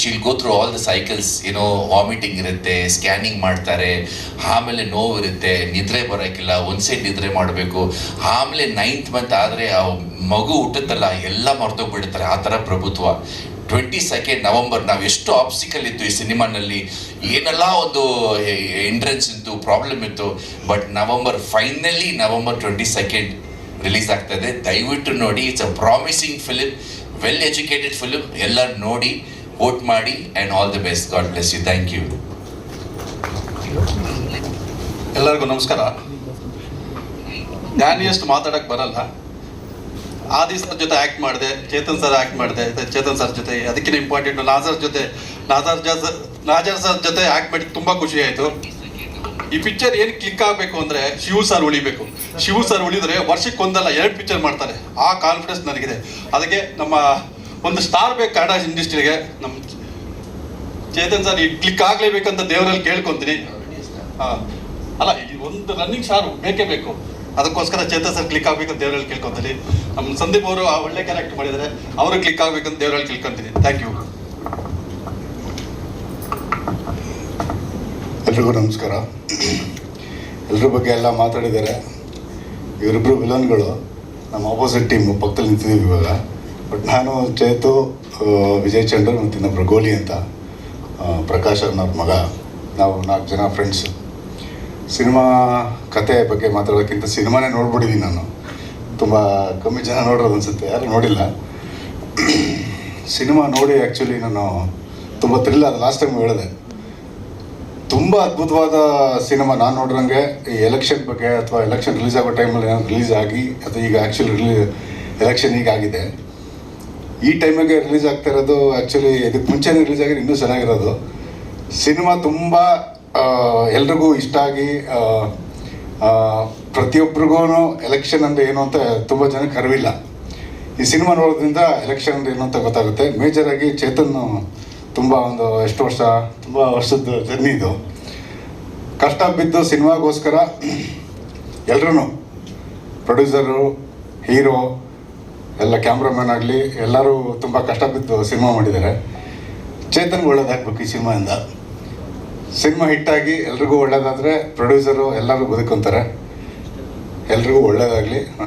She'll go through all the cycles ಏನೋ vomiting ಇರುತ್ತೆ scanning ಮಾಡ್ತಾರೆ, ಆಮೇಲೆ ನೋವು ಇರುತ್ತೆ, ನಿದ್ರೆ ಬರೋಕ್ಕಿಲ್ಲ, ಒಂದು ಸೈಡ್ ನಿದ್ರೆ ಮಾಡಬೇಕು. ಆಮೇಲೆ ನೈನ್ತ್ ಮಂತ್ ಆದರೆ ಆ ಮಗು ಹುಟ್ಟುತ್ತಲ್ಲ, ಎಲ್ಲ ಮರ್ತೋಗ್ಬಿಡ್ತಾರೆ ಆ ಥರ ಪ್ರಭುತ್ವ. ಟ್ವೆಂಟಿ ಸೆಕೆಂಡ್ ನವಂಬರ್ ನಾವು ಎಷ್ಟು ಆಪ್ಸಿಕಲ್ ಇತ್ತು ಈ ಸಿನಿಮಾನಲ್ಲಿ, ಏನೆಲ್ಲ ಒಂದು ಎಂಟ್ರೆನ್ಸ್ ಇತ್ತು ಪ್ರಾಬ್ಲಮ್ ಇತ್ತು but November finally November twenty second release ಆಗ್ತದೆ ದಯವಿಟ್ಟು ನೋಡಿ it's a promising film well educated film ಎಲ್ಲ ನೋಡಿ. ವೋಟ್ ಮಾಡಿ and all the best God bless you thank you ಎಲ್ಲರಿಗೂ ನಮಸ್ಕಾರ. ನಾನು ಎಷ್ಟು ಮಾತಾಡಕ್ಕೆ ಬರಲ್ಲ. ಆದಿ ಸರ್ ಜೊತೆ ಆ್ಯಕ್ಟ್ ಮಾಡಿದೆ, ಚೇತನ್ ಸರ್ ಆ್ಯಕ್ಟ್ ಮಾಡಿದೆ, ಚೇತನ್ ಸರ್ ಜೊತೆ. ಅದಕ್ಕಿಂತ ಇಂಪಾರ್ಟೆಂಟ್ ನಾಜರ್ ಜೊತೆ ನಾಜರ್ ಜೊತೆ ನಾಜರ್ ಸರ್ ಜೊತೆ ಆ್ಯಕ್ಟ್ ಮಾಡಿ ತುಂಬ ಖುಷಿ ಆಯಿತು. ಈ ಪಿಕ್ಚರ್ ಏನು ಕ್ಲಿಕ್ ಆಗಬೇಕು ಅಂದರೆ ಶಿವ ಸರ್ ಉಳಿಬೇಕು. ಶಿವ ಸರ್ ಉಳಿದರೆ ವರ್ಷಕ್ಕೆ ಒಂದಲ್ಲ ಎರಡು ಪಿಕ್ಚರ್ ಮಾಡ್ತಾರೆ. ಆ ಕಾನ್ಫಿಡೆನ್ಸ್ ನನಗಿದೆ. ಅದಕ್ಕೆ ನಮ್ಮ ಒಂದು ಸ್ಟಾರ್ ಬೇಕು ಕನ್ನಡ ಇಂಡಸ್ಟ್ರಿಗೆ ನಮ್ಮ ಚೇತನ್ ಸರ್ ಈ ಕ್ಲಿಕ್ ಆಗ್ಲೇಬೇಕಂತ ದೇವರಲ್ಲಿ ಕೇಳ್ಕೊಂತೀನಿ. ಹಾ. ಅಲ್ಲ ಈ ಒಂದು ರನ್ನಿಂಗ್ ಸ್ಟಾರ್ ಬೇಕೇ ಬೇಕು. ಅದಕ್ಕೋಸ್ಕರ ಚೇತನ್ ಸರ್ ಕ್ಲಿಕ್ ಆಗ್ಬೇಕಂತ ದೇವರಲ್ಲಿ ಕೇಳ್ಕೊಂತೀನಿ. ನಮ್ಮ ಸಂದೀಪ್ ಅವರು ಆ ಒಳ್ಳೆ ಕ್ಯಾರೆಕ್ಟ್ ಮಾಡಿದ್ದಾರೆ ಅವರು ಕ್ಲಿಕ್ ಆಗ್ಬೇಕಂತ ದೇವರಲ್ಲಿ ಕೇಳ್ಕೊಂತೀನಿ. ಥ್ಯಾಂಕ್ ಯು ಎಲ್ರಿಗೂ ನಮಸ್ಕಾರ. ಎಲ್ಲರ ಬಗ್ಗೆ ಎಲ್ಲ ಮಾತಾಡಿದ್ದಾರೆ. ಇವರಿಬ್ಬರು ವಿಲನ್ಗಳು ನಮ್ಮ ಆಪೋಸಿಟ್ ಟೀಮ್ ಪಕ್ಕದಲ್ಲಿ ನಿಂತಿದ್ದೀವಿ ಇವಾಗ. ಬಟ್ ನಾನು ಚೇತು ವಿಜಯ್ ಚಂದ್ರ ಮತ್ತು ಇನ್ನೊಬ್ರು ಗೋಲಿ ಅಂತ ಪ್ರಕಾಶ್ ಅನ್ನೋರ ಮಗ. ನಾವು ನಾಲ್ಕು ಜನ ಫ್ರೆಂಡ್ಸ್ ಸಿನಿಮಾ ಕತೆ ಬಗ್ಗೆ ಮಾತಾಡೋಕ್ಕಿಂತ ಸಿನಿಮಾನೇ ನೋಡ್ಬಿಟ್ಟಿದ್ದೀನಿ ನಾನು. ತುಂಬ ಕಮ್ಮಿ ಜನ ನೋಡೋದು ಅನಿಸುತ್ತೆ, ಯಾರು ನೋಡಿಲ್ಲ. ಸಿನಿಮಾ ನೋಡಿ ಆ್ಯಕ್ಚುಲಿ ನಾನು ತುಂಬ ಥ್ರಿಲ್ ಅದು ಲಾಸ್ಟ್ ಟೈಮ್ ಹೇಳಿದೆ. ತುಂಬ ಅದ್ಭುತವಾದ ಸಿನಿಮಾ ನಾನು ನೋಡಿದಂಗೆ. ಈ ಎಲೆಕ್ಷನ್ ಬಗ್ಗೆ ಅಥವಾ ಎಲೆಕ್ಷನ್ ರಿಲೀಸ್ ಆಗೋ ಟೈಮಲ್ಲಿ ರಿಲೀಸ್ ಆಗಿ, ಅಥವಾ ಈಗ ಆ್ಯಕ್ಚುಲಿ ರಿಲೀ ಎಲೆಕ್ಷನ್ ಈಗ ಆಗಿದೆ ಈ ಟೈಮಿಗೆ ರಿಲೀಸ್ ಆಗ್ತಾ ಇರೋದು ಆ್ಯಕ್ಚುಲಿ ಇದಕ್ಕೆ ಮುಂಚೆನೇ ರಿಲೀಸ್ ಆಗಿರೋ ಇನ್ನೂ ಚೆನ್ನಾಗಿರೋದು. ಸಿನಿಮಾ ತುಂಬ ಎಲ್ರಿಗೂ ಇಷ್ಟ ಆಗಿ ಪ್ರತಿಯೊಬ್ರಿಗೂ ಎಲೆಕ್ಷನ್ ಅಂದರೆ ಏನು ಅಂತ ತುಂಬ ಜನಕ್ಕೆ ಅರಿವಿಲ್ಲ. ಈ ಸಿನಿಮಾ ನೋಡೋದ್ರಿಂದ ಎಲೆಕ್ಷನ್ ಅಂದರೆ ಏನು ಅಂತ ಗೊತ್ತಾಗುತ್ತೆ. ಮೇಜರ್ ಆಗಿ ಚೇತನ್ ತುಂಬ ಒಂದು ಎಷ್ಟು ವರ್ಷ, ತುಂಬ ವರ್ಷದ ಜರ್ನಿ ಇದು. ಕಷ್ಟ ಬಿದ್ದು ಸಿನಿಮಾಗೋಸ್ಕರ ಎಲ್ರೂ ಪ್ರೊಡ್ಯೂಸರು ಹೀರೋ ಎಲ್ಲ ಕ್ಯಾಮ್ರಾಮನ್ ಆಗಲಿ, ಎಲ್ಲರೂ ತುಂಬ ಕಷ್ಟ ಬಿದ್ದು ಸಿನಿಮಾ ಮಾಡಿದ್ದಾರೆ. ಚೇತನ್ಗೆ ಒಳ್ಳೇದಾಗಬೇಕು ಈ ಸಿನಿಮಾಯಿಂದ. ಸಿನಿಮಾ ಹಿಟ್ಟಾಗಿ ಎಲ್ರಿಗೂ ಒಳ್ಳೇದಾದರೆ ಪ್ರೊಡ್ಯೂಸರು ಎಲ್ಲರೂ ಬದುಕೊಂತಾರೆ ಎಲ್ರಿಗೂ ಒಳ್ಳೇದಾಗಲಿ.